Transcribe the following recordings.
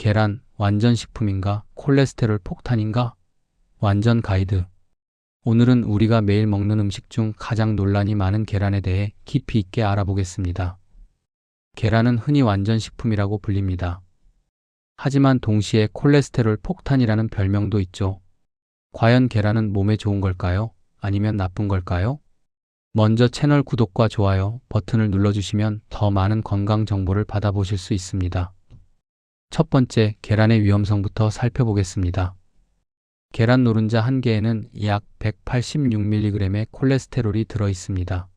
계란 완전 식품인가? 콜레스테롤 폭탄인가? 완전 가이드. 오늘은 우리가 매일 먹는 음식 중 가장 논란이 많은 계란에 대해 깊이 있게 알아보겠습니다. 계란은 흔히 완전 식품이라고 불립니다. 하지만 동시에 콜레스테롤 폭탄이라는 별명도 있죠. 과연 계란은 몸에 좋은 걸까요? 아니면 나쁜 걸까요? 먼저 채널 구독과 좋아요 버튼을 눌러주시면 더 많은 건강 정보를 받아보실 수 있습니다. 첫 번째, 계란의 위험성부터 살펴보겠습니다. 계란 노른자 한 개에는 약 186mg의 콜레스테롤이 들어 있습니다.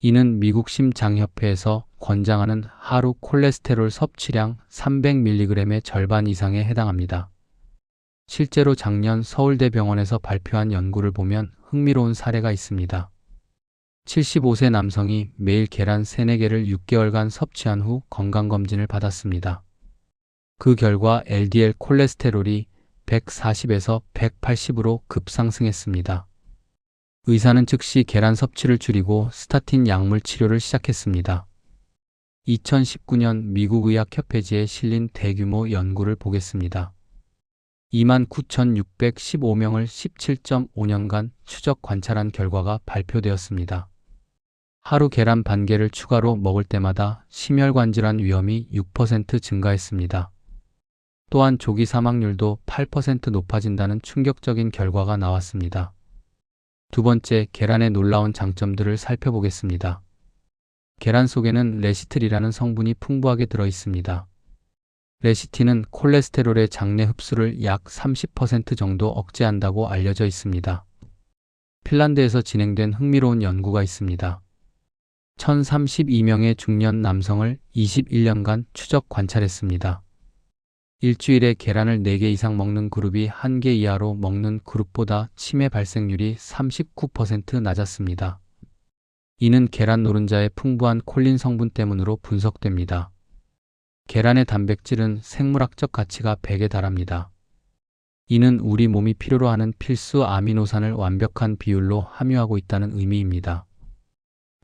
이는 미국 심장협회에서 권장하는 하루 콜레스테롤 섭취량 300mg의 절반 이상에 해당합니다. 실제로 작년 서울대병원에서 발표한 연구를 보면 흥미로운 사례가 있습니다. 75세 남성이 매일 계란 3, 4개를 6개월간 섭취한 후 건강검진을 받았습니다. 그 결과 LDL 콜레스테롤이 140에서 180으로 급상승했습니다. 의사는 즉시 계란 섭취를 줄이고 스타틴 약물 치료를 시작했습니다. 2019년 미국 의학협회지에 실린 대규모 연구를 보겠습니다. 29,615명을 17.5년간 추적 관찰한 결과가 발표되었습니다. 하루 계란 반 개를 추가로 먹을 때마다 심혈관 질환 위험이 6% 증가했습니다. 또한 조기 사망률도 8% 높아진다는 충격적인 결과가 나왔습니다. 두 번째, 계란의 놀라운 장점들을 살펴보겠습니다. 계란 속에는 레시틀이라는 성분이 풍부하게 들어 있습니다. 레시틴은 콜레스테롤의 장내 흡수를 약 30% 정도 억제한다고 알려져 있습니다. 핀란드에서 진행된 흥미로운 연구가 있습니다. 1032명의 중년 남성을 21년간 추적 관찰했습니다. 일주일에 계란을 4개 이상 먹는 그룹이 1개 이하로 먹는 그룹보다 치매 발생률이 39% 낮았습니다. 이는 계란 노른자의 풍부한 콜린 성분 때문으로 분석됩니다. 계란의 단백질은 생물학적 가치가 100에 달합니다. 이는 우리 몸이 필요로 하는 필수 아미노산을 완벽한 비율로 함유하고 있다는 의미입니다.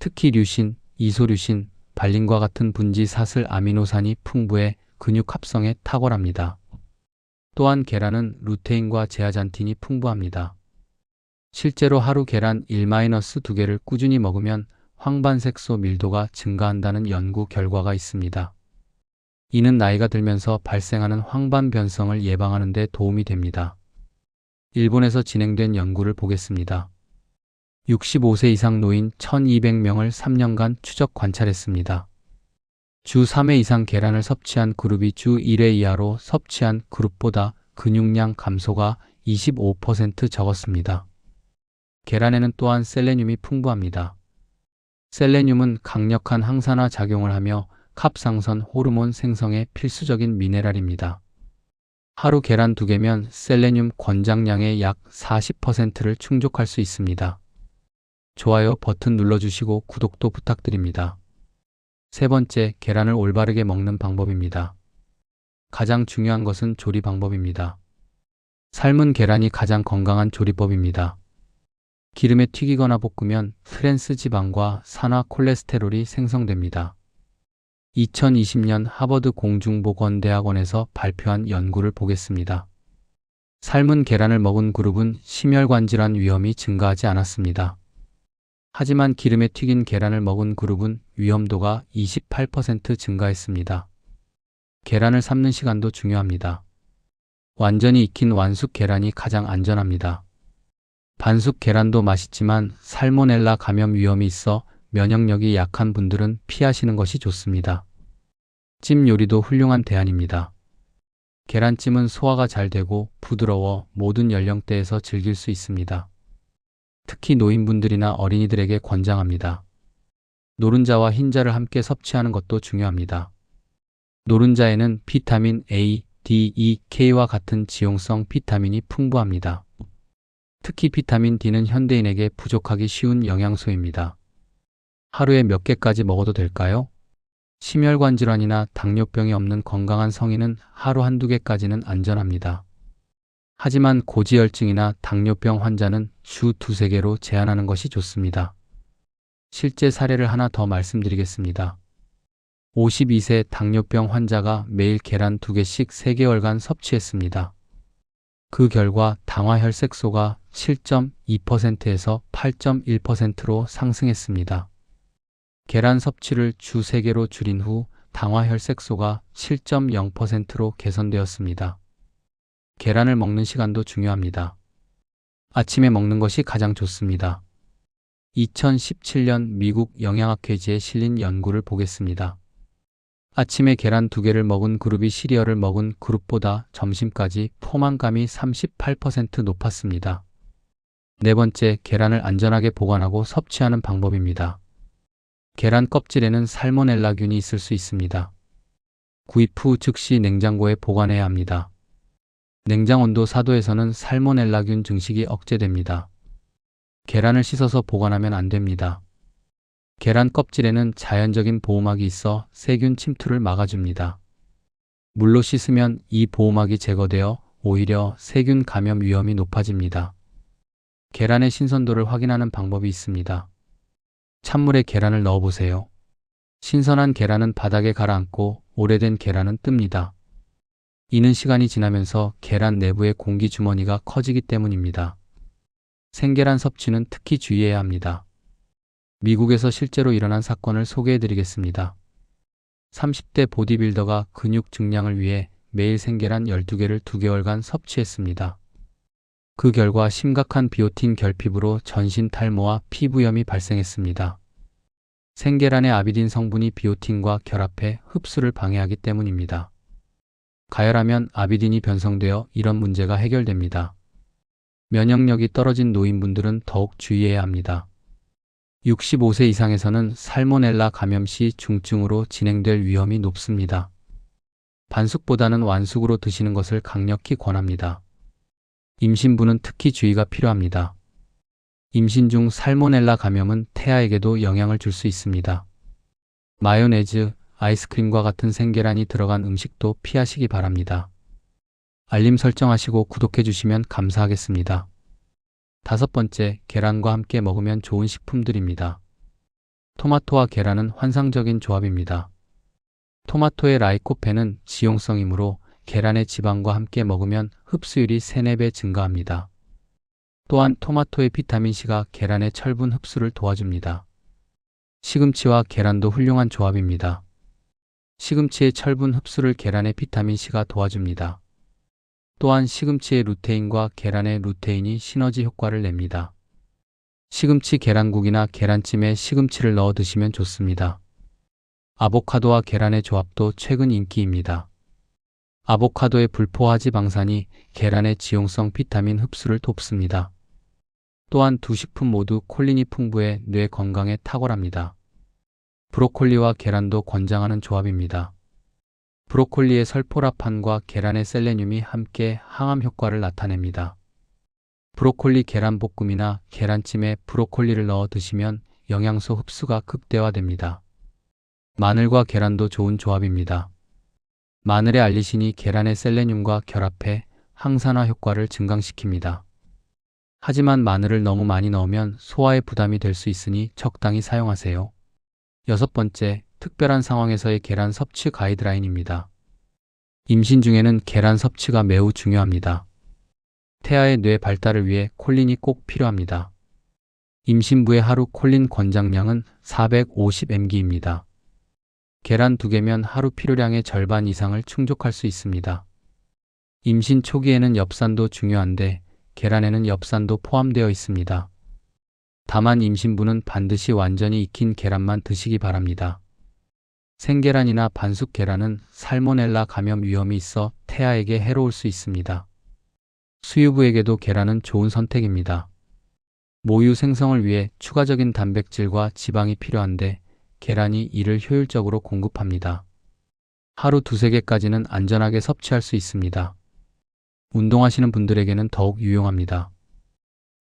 특히 류신, 이소류신, 발린과 같은 분지 사슬 아미노산이 풍부해 근육 합성에 탁월합니다. 또한 계란은 루테인과 제아잔틴이 풍부합니다. 실제로 하루 계란 1-2개를 꾸준히 먹으면 황반색소 밀도가 증가한다는 연구 결과가 있습니다. 이는 나이가 들면서 발생하는 황반 변성을 예방하는 데 도움이 됩니다. 일본에서 진행된 연구를 보겠습니다. 65세 이상 노인 1200명을 3년간 추적 관찰했습니다. 주 3회 이상 계란을 섭취한 그룹이 주 1회 이하로 섭취한 그룹보다 근육량 감소가 25% 적었습니다. 계란에는 또한 셀레늄이 풍부합니다. 셀레늄은 강력한 항산화 작용을 하며 갑상선 호르몬 생성에 필수적인 미네랄입니다. 하루 계란 2개면 셀레늄 권장량의 약 40%를 충족할 수 있습니다. 좋아요 버튼 눌러주시고 구독도 부탁드립니다. 세 번째, 계란을 올바르게 먹는 방법입니다. 가장 중요한 것은 조리 방법입니다. 삶은 계란이 가장 건강한 조리법입니다. 기름에 튀기거나 볶으면 트랜스 지방과 산화 콜레스테롤이 생성됩니다. 2020년 하버드 공중보건대학원에서 발표한 연구를 보겠습니다. 삶은 계란을 먹은 그룹은 심혈관 질환 위험이 증가하지 않았습니다. 하지만 기름에 튀긴 계란을 먹은 그룹은 위험도가 28% 증가했습니다. 계란을 삶는 시간도 중요합니다. 완전히 익힌 완숙 계란이 가장 안전합니다. 반숙 계란도 맛있지만 살모넬라 감염 위험이 있어 면역력이 약한 분들은 피하시는 것이 좋습니다. 찜 요리도 훌륭한 대안입니다. 계란찜은 소화가 잘 되고 부드러워 모든 연령대에서 즐길 수 있습니다. 특히 노인분들이나 어린이들에게 권장합니다. 노른자와 흰자를 함께 섭취하는 것도 중요합니다. 노른자에는 비타민 A, D, E, K와 같은 지용성 비타민이 풍부합니다. 특히 비타민 D는 현대인에게 부족하기 쉬운 영양소입니다. 하루에 몇 개까지 먹어도 될까요? 심혈관 질환이나 당뇨병이 없는 건강한 성인은 하루 한두 개까지는 안전합니다. 하지만 고지혈증이나 당뇨병 환자는 주 두세 개로 제한하는 것이 좋습니다. 실제 사례를 하나 더 말씀드리겠습니다. 52세 당뇨병 환자가 매일 계란 2개씩 3개월간 섭취했습니다. 그 결과 당화혈색소가 7.2%에서 8.1%로 상승했습니다. 계란 섭취를 주 3개로 줄인 후 당화혈색소가 7.0%로 개선되었습니다. 계란을 먹는 시간도 중요합니다. 아침에 먹는 것이 가장 좋습니다. 2017년 미국 영양학회지에 실린 연구를 보겠습니다. 아침에 계란 두 개를 먹은 그룹이 시리얼을 먹은 그룹보다 점심까지 포만감이 38% 높았습니다. 네 번째, 계란을 안전하게 보관하고 섭취하는 방법입니다. 계란 껍질에는 살모넬라균이 있을 수 있습니다. 구입 후 즉시 냉장고에 보관해야 합니다. 냉장 온도 4도에서는 살모넬라균 증식이 억제됩니다. 계란을 씻어서 보관하면 안 됩니다. 계란 껍질에는 자연적인 보호막이 있어 세균 침투를 막아줍니다. 물로 씻으면 이 보호막이 제거되어 오히려 세균 감염 위험이 높아집니다. 계란의 신선도를 확인하는 방법이 있습니다. 찬물에 계란을 넣어보세요. 신선한 계란은 바닥에 가라앉고 오래된 계란은 뜹니다. 이는 시간이 지나면서 계란 내부의 공기 주머니가 커지기 때문입니다. 생계란 섭취는 특히 주의해야 합니다. 미국에서 실제로 일어난 사건을 소개해 드리겠습니다. 30대 보디빌더가 근육 증량을 위해 매일 생계란 12개를 2개월간 섭취했습니다. 그 결과 심각한 비오틴 결핍으로 전신 탈모와 피부염이 발생했습니다. 생계란의 아비딘 성분이 비오틴과 결합해 흡수를 방해하기 때문입니다. 가열하면 아비딘이 변성되어 이런 문제가 해결됩니다. 면역력이 떨어진 노인분들은 더욱 주의해야 합니다. 65세 이상에서는 살모넬라 감염 시 중증으로 진행될 위험이 높습니다. 반숙보다는 완숙으로 드시는 것을 강력히 권합니다. 임신부는 특히 주의가 필요합니다. 임신 중 살모넬라 감염은 태아에게도 영향을 줄 수 있습니다. 마요네즈, 아이스크림과 같은 생계란이 들어간 음식도 피하시기 바랍니다. 알림 설정하시고 구독해 주시면 감사하겠습니다. 다섯 번째, 계란과 함께 먹으면 좋은 식품들입니다. 토마토와 계란은 환상적인 조합입니다. 토마토의 라이코펜은 지용성이므로 계란의 지방과 함께 먹으면 흡수율이 3, 4배 증가합니다. 또한 토마토의 비타민C가 계란의 철분 흡수를 도와줍니다. 시금치와 계란도 훌륭한 조합입니다. 시금치의 철분 흡수를 계란의 비타민C가 도와줍니다. 또한 시금치의 루테인과 계란의 루테인이 시너지 효과를 냅니다. 시금치 계란국이나 계란찜에 시금치를 넣어 드시면 좋습니다. 아보카도와 계란의 조합도 최근 인기입니다. 아보카도의 불포화 지 방산이 계란의 지용성 비타민 흡수를 돕습니다. 또한 두 식품 모두 콜린이 풍부해 뇌 건강에 탁월합니다. 브로콜리와 계란도 권장하는 조합입니다. 브로콜리의 설포라판과 계란의 셀레늄이 함께 항암 효과를 나타냅니다. 브로콜리 계란볶음이나 계란찜에 브로콜리를 넣어 드시면 영양소 흡수가 극대화됩니다. 마늘과 계란도 좋은 조합입니다. 마늘의 알리신이 계란의 셀레늄과 결합해 항산화 효과를 증강시킵니다. 하지만 마늘을 너무 많이 넣으면 소화에 부담이 될 수 있으니 적당히 사용하세요. 여섯 번째, 특별한 상황에서의 계란 섭취 가이드라인입니다. 임신 중에는 계란 섭취가 매우 중요합니다. 태아의 뇌 발달을 위해 콜린이 꼭 필요합니다. 임신부의 하루 콜린 권장량은 450mg입니다. 계란 2개면 하루 필요량의 절반 이상을 충족할 수 있습니다. 임신 초기에는 엽산도 중요한데 계란에는 엽산도 포함되어 있습니다. 다만 임신부는 반드시 완전히 익힌 계란만 드시기 바랍니다. 생계란이나 반숙 계란은 살모넬라 감염 위험이 있어 태아에게 해로울 수 있습니다. 수유부에게도 계란은 좋은 선택입니다. 모유 생성을 위해 추가적인 단백질과 지방이 필요한데 계란이 이를 효율적으로 공급합니다. 하루 두세 개까지는 안전하게 섭취할 수 있습니다. 운동하시는 분들에게는 더욱 유용합니다.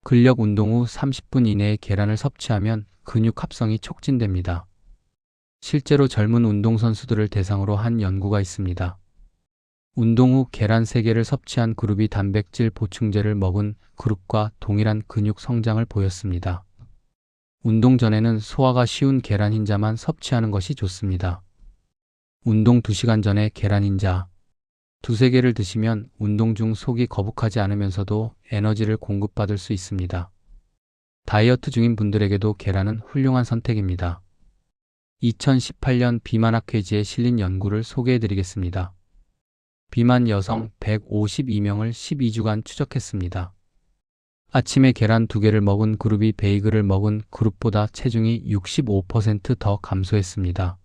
근력 운동 후 30분 이내에 계란을 섭취하면 근육 합성이 촉진됩니다. 실제로 젊은 운동선수들을 대상으로 한 연구가 있습니다. 운동 후 계란 3개를 섭취한 그룹이 단백질 보충제를 먹은 그룹과 동일한 근육 성장을 보였습니다. 운동 전에는 소화가 쉬운 계란 흰자만 섭취하는 것이 좋습니다. 운동 2시간 전에 계란인자. 두세 개를 드시면 운동 중 속이 거북하지 않으면서도 에너지를 공급받을 수 있습니다. 다이어트 중인 분들에게도 계란은 훌륭한 선택입니다. 2018년 비만 학회지에 실린 연구를 소개해 드리겠습니다. 비만 여성 152명을 12주간 추적했습니다. 아침에 계란 2개를 먹은 그룹이 베이글을 먹은 그룹보다 체중이 65%더 감소했습니다.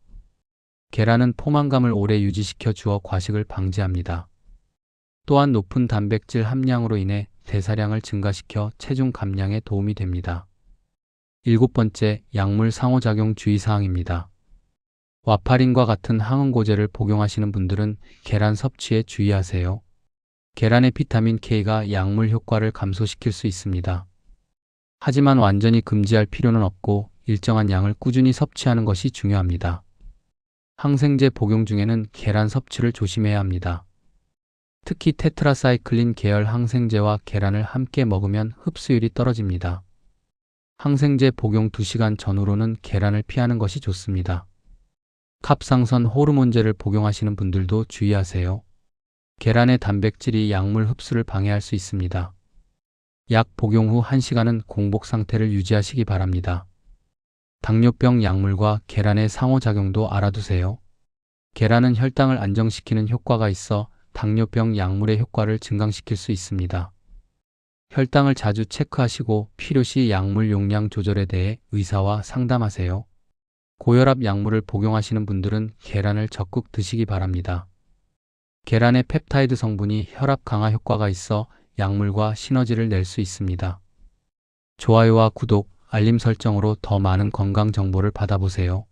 계란은 포만감을 오래 유지시켜 주어 과식을 방지합니다. 또한 높은 단백질 함량으로 인해 대사량을 증가시켜 체중 감량에 도움이 됩니다. 일곱 번째, 약물 상호작용 주의사항입니다. 와파린과 같은 항응고제를 복용하시는 분들은 계란 섭취에 주의하세요. 계란의 비타민 K가 약물 효과를 감소시킬 수 있습니다. 하지만 완전히 금지할 필요는 없고 일정한 양을 꾸준히 섭취하는 것이 중요합니다. 항생제 복용 중에는 계란 섭취를 조심해야 합니다. 특히 테트라사이클린 계열 항생제와 계란을 함께 먹으면 흡수율이 떨어집니다. 항생제 복용 2시간 전후로는 계란을 피하는 것이 좋습니다. 갑상선 호르몬제를 복용하시는 분들도 주의하세요. 계란의 단백질이 약물 흡수를 방해할 수 있습니다. 약 복용 후 1시간은 공복 상태를 유지하시기 바랍니다. 당뇨병 약물과 계란의 상호작용도 알아두세요. 계란은 혈당을 안정시키는 효과가 있어 당뇨병 약물의 효과를 증강시킬 수 있습니다. 혈당을 자주 체크하시고 필요시 약물 용량 조절에 대해 의사와 상담하세요. 고혈압 약물을 복용하시는 분들은 계란을 적극 드시기 바랍니다. 계란의 펩타이드 성분이 혈압 강화 효과가 있어 약물과 시너지를 낼 수 있습니다. 좋아요와 구독, 알림 설정으로 더 많은 건강 정보를 받아보세요.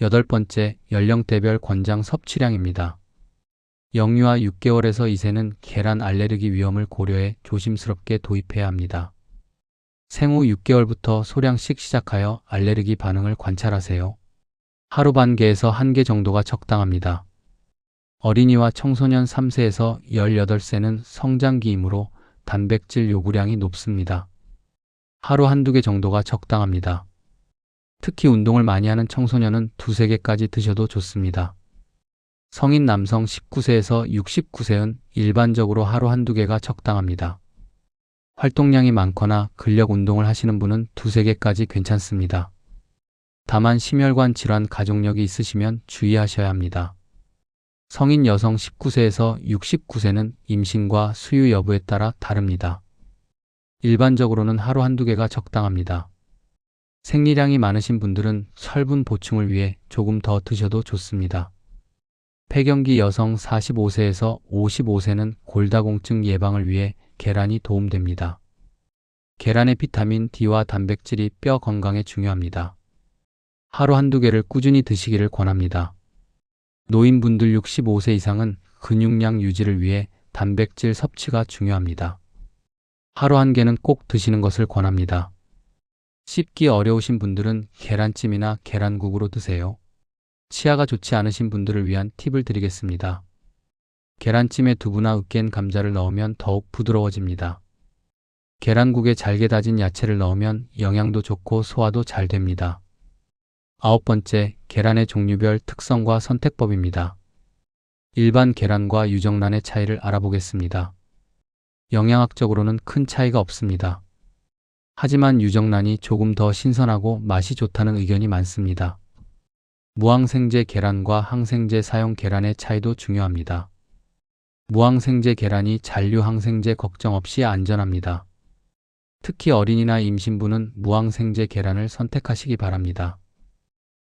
여덟 번째, 연령대별 권장 섭취량입니다. 영유아 6개월에서 2세는 계란 알레르기 위험을 고려해 조심스럽게 도입해야 합니다. 생후 6개월부터 소량씩 시작하여 알레르기 반응을 관찰하세요. 하루 반 개에서 한 개 정도가 적당합니다. 어린이와 청소년 3세에서 18세는 성장기이므로 단백질 요구량이 높습니다. 하루 한두 개 정도가 적당합니다. 특히 운동을 많이 하는 청소년은 두세 개까지 드셔도 좋습니다. 성인 남성 19세에서 69세는 일반적으로 하루 한두 개가 적당합니다. 활동량이 많거나 근력 운동을 하시는 분은 두세 개까지 괜찮습니다. 다만 심혈관 질환 가족력이 있으시면 주의하셔야 합니다. 성인 여성 19세에서 69세는 임신과 수유 여부에 따라 다릅니다. 일반적으로는 하루 한두 개가 적당합니다. 생리량이 많으신 분들은 철분 보충을 위해 조금 더 드셔도 좋습니다. 폐경기 여성 45세에서 55세는 골다공증 예방을 위해 계란이 도움됩니다. 계란의 비타민 D와 단백질이 뼈 건강에 중요합니다. 하루 한두 개를 꾸준히 드시기를 권합니다. 노인분들 65세 이상은 근육량 유지를 위해 단백질 섭취가 중요합니다. 하루 한 개는 꼭 드시는 것을 권합니다. 씹기 어려우신 분들은 계란찜이나 계란국으로 드세요. 치아가 좋지 않으신 분들을 위한 팁을 드리겠습니다. 계란찜에 두부나 으깬 감자를 넣으면 더욱 부드러워집니다. 계란국에 잘게 다진 야채를 넣으면 영양도 좋고 소화도 잘 됩니다. 아홉 번째, 계란의 종류별 특성과 선택법입니다. 일반 계란과 유정란의 차이를 알아보겠습니다. 영양학적으로는 큰 차이가 없습니다. 하지만 유정란이 조금 더 신선하고 맛이 좋다는 의견이 많습니다. 무항생제 계란과 항생제 사용 계란의 차이도 중요합니다. 무항생제 계란이 잔류 항생제 걱정 없이 안전합니다. 특히 어린이나 임신부는 무항생제 계란을 선택하시기 바랍니다.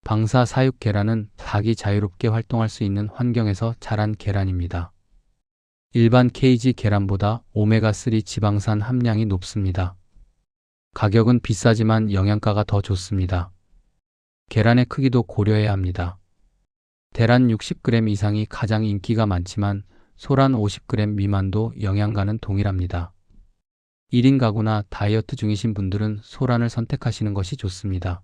방사 사육 계란은 닭이 자유롭게 활동할 수 있는 환경에서 자란 계란입니다. 일반 케이지 계란보다 오메가3 지방산 함량이 높습니다. 가격은 비싸지만 영양가가 더 좋습니다. 계란의 크기도 고려해야 합니다. 대란 60g 이상이 가장 인기가 많지만 소란 50g 미만도 영양가는 동일합니다. 1인 가구나 다이어트 중이신 분들은 소란을 선택하시는 것이 좋습니다.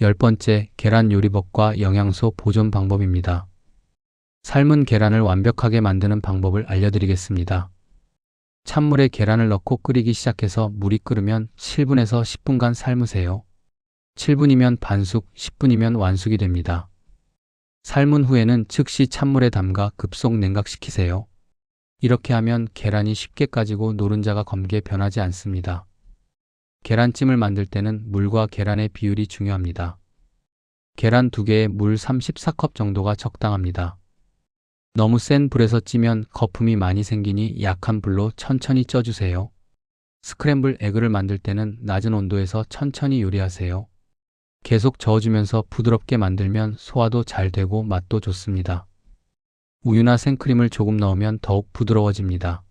열 번째, 계란 요리법과 영양소 보존 방법입니다. 삶은 계란을 완벽하게 만드는 방법을 알려드리겠습니다. 찬물에 계란을 넣고 끓이기 시작해서 물이 끓으면 7분에서 10분간 삶으세요. 7분이면 반숙, 10분이면 완숙이 됩니다. 삶은 후에는 즉시 찬물에 담가 급속 냉각시키세요. 이렇게 하면 계란이 쉽게 까지고 노른자가 검게 변하지 않습니다. 계란찜을 만들 때는 물과 계란의 비율이 중요합니다. 계란 2개에 물 34컵 정도가 적당합니다. 너무 센 불에서 찌면 거품이 많이 생기니 약한 불로 천천히 쪄주세요. 스크램블 에그를 만들 때는 낮은 온도에서 천천히 요리하세요. 계속 저어주면서 부드럽게 만들면 소화도 잘 되고 맛도 좋습니다. 우유나 생크림을 조금 넣으면 더욱 부드러워집니다.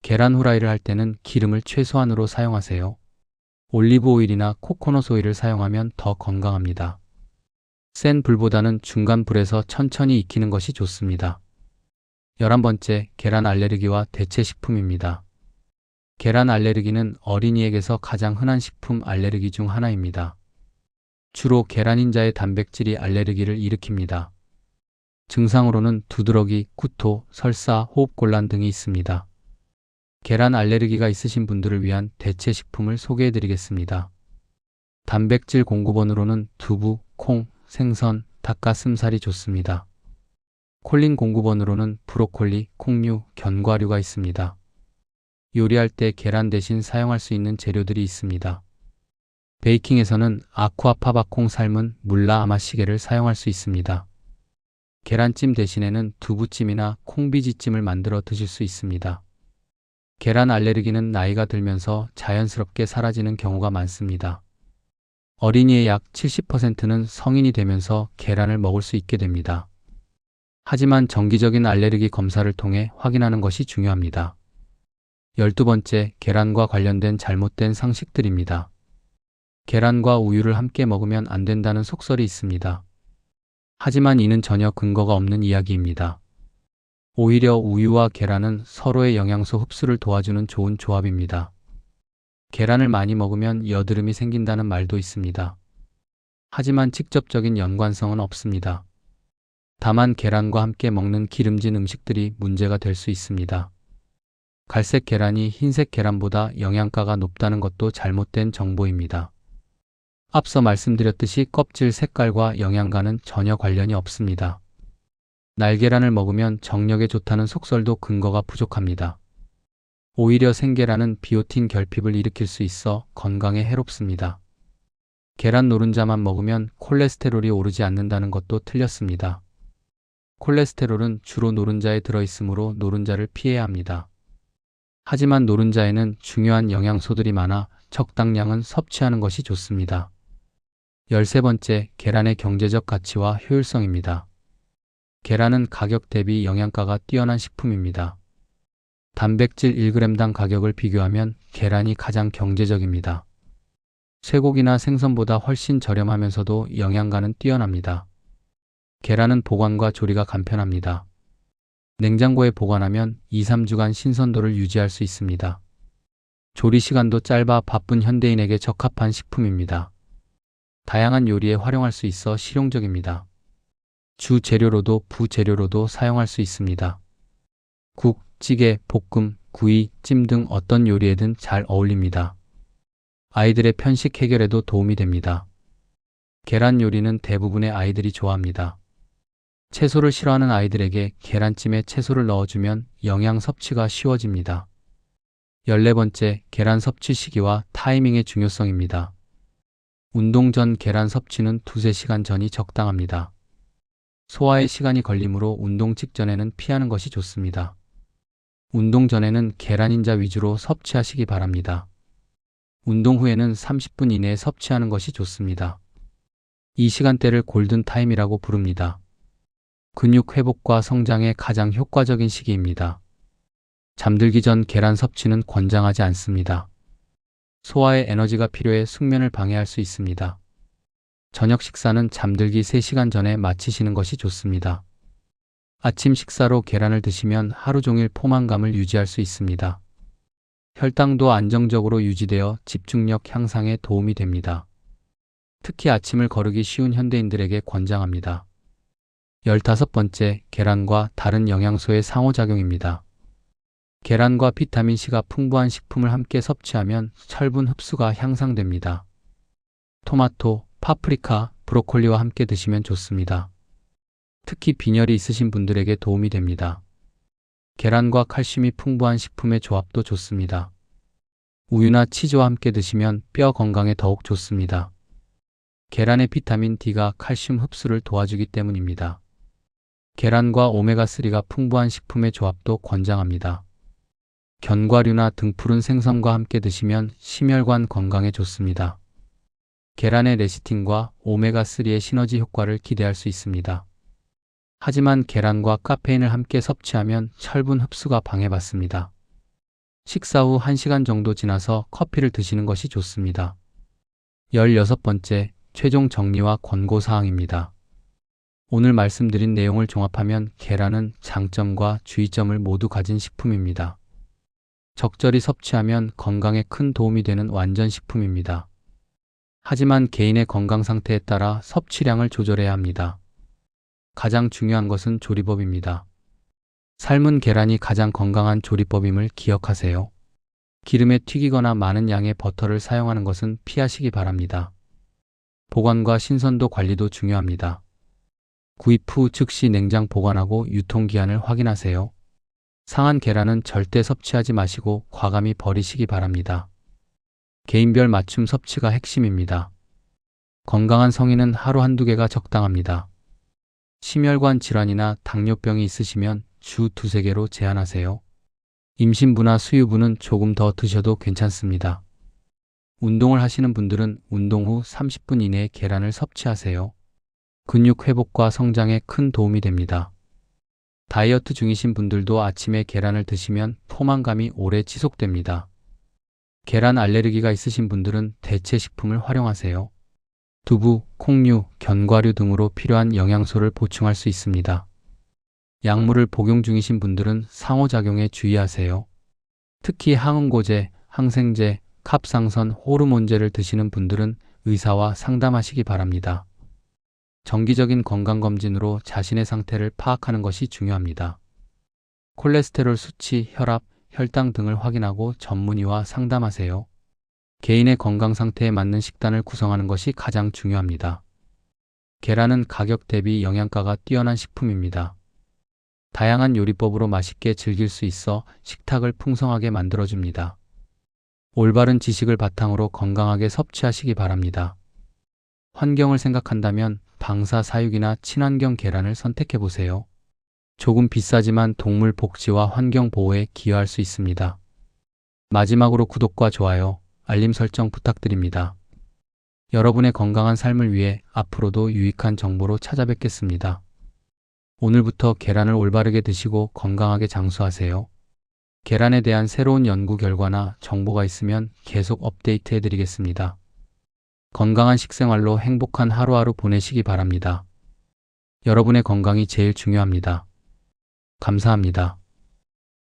계란 후라이를 할 때는 기름을 최소한으로 사용하세요. 올리브 오일이나 코코넛 오일을 사용하면 더 건강합니다. 센 불보다는 중간 불에서 천천히 익히는 것이 좋습니다. 11번째, 계란 알레르기와 대체 식품입니다. 계란 알레르기는 어린이에게서 가장 흔한 식품 알레르기 중 하나입니다. 주로 계란인자의 단백질이 알레르기를 일으킵니다. 증상으로는 두드러기, 구토, 설사, 호흡곤란 등이 있습니다. 계란 알레르기가 있으신 분들을 위한 대체 식품을 소개해 드리겠습니다. 단백질 공급원으로는 두부, 콩, 생선, 닭가슴살이 좋습니다. 콜린 공급원으로는 브로콜리, 콩류, 견과류가 있습니다. 요리할 때 계란 대신 사용할 수 있는 재료들이 있습니다. 베이킹에서는 아쿠아파바콩 삶은 물라 아마시게를 사용할 수 있습니다. 계란찜 대신에는 두부찜이나 콩비지찜을 만들어 드실 수 있습니다. 계란 알레르기는 나이가 들면서 자연스럽게 사라지는 경우가 많습니다. 어린이의 약 70%는 성인이 되면서 계란을 먹을 수 있게 됩니다. 하지만 정기적인 알레르기 검사를 통해 확인하는 것이 중요합니다. 12번째, 계란과 관련된 잘못된 상식들입니다. 계란과 우유를 함께 먹으면 안 된다는 속설이 있습니다. 하지만 이는 전혀 근거가 없는 이야기입니다. 오히려 우유와 계란은 서로의 영양소 흡수를 도와주는 좋은 조합입니다. 계란을 많이 먹으면 여드름이 생긴다는 말도 있습니다. 하지만 직접적인 연관성은 없습니다. 다만 계란과 함께 먹는 기름진 음식들이 문제가 될 수 있습니다. 갈색 계란이 흰색 계란보다 영양가가 높다는 것도 잘못된 정보입니다. 앞서 말씀드렸듯이 껍질 색깔과 영양가는 전혀 관련이 없습니다. 날계란을 먹으면 정력에 좋다는 속설도 근거가 부족합니다. 오히려 생계란은 비오틴 결핍을 일으킬 수 있어 건강에 해롭습니다. 계란 노른자만 먹으면 콜레스테롤이 오르지 않는다는 것도 틀렸습니다. 콜레스테롤은 주로 노른자에 들어있으므로 노른자를 피해야 합니다. 하지만 노른자에는 중요한 영양소들이 많아 적당량은 섭취하는 것이 좋습니다. 13번째, 계란의 경제적 가치와 효율성입니다. 계란은 가격 대비 영양가가 뛰어난 식품입니다. 단백질 1g당 가격을 비교하면 계란이 가장 경제적입니다. 쇠고기나 생선보다 훨씬 저렴하면서도 영양가는 뛰어납니다. 계란은 보관과 조리가 간편합니다. 냉장고에 보관하면 2, 3주간 신선도를 유지할 수 있습니다. 조리 시간도 짧아 바쁜 현대인에게 적합한 식품입니다. 다양한 요리에 활용할 수 있어 실용적입니다. 주 재료로도 부재료로도 사용할 수 있습니다. 국, 찌개, 볶음, 구이, 찜 등 어떤 요리에든 잘 어울립니다. 아이들의 편식 해결에도 도움이 됩니다. 계란 요리는 대부분의 아이들이 좋아합니다. 채소를 싫어하는 아이들에게 계란찜에 채소를 넣어주면 영양 섭취가 쉬워집니다. 14번째, 계란 섭취 시기와 타이밍의 중요성입니다. 운동 전 계란 섭취는 두세 시간 전이 적당합니다. 소화에 시간이 걸리므로 운동 직전에는 피하는 것이 좋습니다. 운동 전에는 계란인자 위주로 섭취하시기 바랍니다. 운동 후에는 30분 이내에 섭취하는 것이 좋습니다. 이 시간대를 골든 타임이라고 부릅니다. 근육 회복과 성장에 가장 효과적인 시기입니다. 잠들기 전 계란 섭취는 권장하지 않습니다. 소화에 에너지가 필요해 숙면을 방해할 수 있습니다. 저녁 식사는 잠들기 3시간 전에 마치시는 것이 좋습니다. 아침 식사로 계란을 드시면 하루 종일 포만감을 유지할 수 있습니다. 혈당도 안정적으로 유지되어 집중력 향상에 도움이 됩니다. 특히 아침을 거르기 쉬운 현대인들에게 권장합니다. 15번째, 계란과 다른 영양소의 상호작용입니다. 계란과 비타민C가 풍부한 식품을 함께 섭취하면 철분 흡수가 향상됩니다. 토마토, 파프리카, 브로콜리와 함께 드시면 좋습니다. 특히 빈혈이 있으신 분들에게 도움이 됩니다. 계란과 칼슘이 풍부한 식품의 조합도 좋습니다. 우유나 치즈와 함께 드시면 뼈 건강에 더욱 좋습니다. 계란의 비타민 D가 칼슘 흡수를 도와주기 때문입니다. 계란과 오메가3가 풍부한 식품의 조합도 권장합니다. 견과류나 등푸른 생선과 함께 드시면 심혈관 건강에 좋습니다. 계란의 레시틴과 오메가3의 시너지 효과를 기대할 수 있습니다. 하지만 계란과 카페인을 함께 섭취하면 철분 흡수가 방해받습니다. 식사 후 1시간 정도 지나서 커피를 드시는 것이 좋습니다. 16번째, 최종 정리와 권고사항입니다. 오늘 말씀드린 내용을 종합하면 계란은 장점과 주의점을 모두 가진 식품입니다. 적절히 섭취하면 건강에 큰 도움이 되는 완전 식품입니다. 하지만 개인의 건강 상태에 따라 섭취량을 조절해야 합니다. 가장 중요한 것은 조리법입니다. 삶은 계란이 가장 건강한 조리법임을 기억하세요. 기름에 튀기거나 많은 양의 버터를 사용하는 것은 피하시기 바랍니다. 보관과 신선도 관리도 중요합니다. 구입 후 즉시 냉장 보관하고 유통기한을 확인하세요. 상한 계란은 절대 섭취하지 마시고 과감히 버리시기 바랍니다. 개인별 맞춤 섭취가 핵심입니다. 건강한 성인은 하루 한두 개가 적당합니다. 심혈관 질환이나 당뇨병이 있으시면 주 두세 개로 제한하세요. 임신부나 수유부는 조금 더 드셔도 괜찮습니다. 운동을 하시는 분들은 운동 후 30분 이내에 계란을 섭취하세요. 근육 회복과 성장에 큰 도움이 됩니다. 다이어트 중이신 분들도 아침에 계란을 드시면 포만감이 오래 지속됩니다. 계란 알레르기가 있으신 분들은 대체 식품을 활용하세요. 두부, 콩류, 견과류 등으로 필요한 영양소를 보충할 수 있습니다. 약물을 복용 중이신 분들은 상호작용에 주의하세요. 특히 항응고제, 항생제, 갑상선, 호르몬제를 드시는 분들은 의사와 상담하시기 바랍니다. 정기적인 건강검진으로 자신의 상태를 파악하는 것이 중요합니다. 콜레스테롤 수치, 혈압, 혈당 등을 확인하고 전문의와 상담하세요. 개인의 건강 상태에 맞는 식단을 구성하는 것이 가장 중요합니다. 계란은 가격 대비 영양가가 뛰어난 식품입니다. 다양한 요리법으로 맛있게 즐길 수 있어 식탁을 풍성하게 만들어줍니다. 올바른 지식을 바탕으로 건강하게 섭취하시기 바랍니다. 환경을 생각한다면 방사 사육이나 친환경 계란을 선택해 보세요. 조금 비싸지만 동물 복지와 환경 보호에 기여할 수 있습니다. 마지막으로 구독과 좋아요, 알림 설정 부탁드립니다. 여러분의 건강한 삶을 위해 앞으로도 유익한 정보로 찾아뵙겠습니다. 오늘부터 계란을 올바르게 드시고 건강하게 장수하세요. 계란에 대한 새로운 연구 결과나 정보가 있으면 계속 업데이트 해드리겠습니다. 건강한 식생활로 행복한 하루하루 보내시기 바랍니다. 여러분의 건강이 제일 중요합니다. 감사합니다.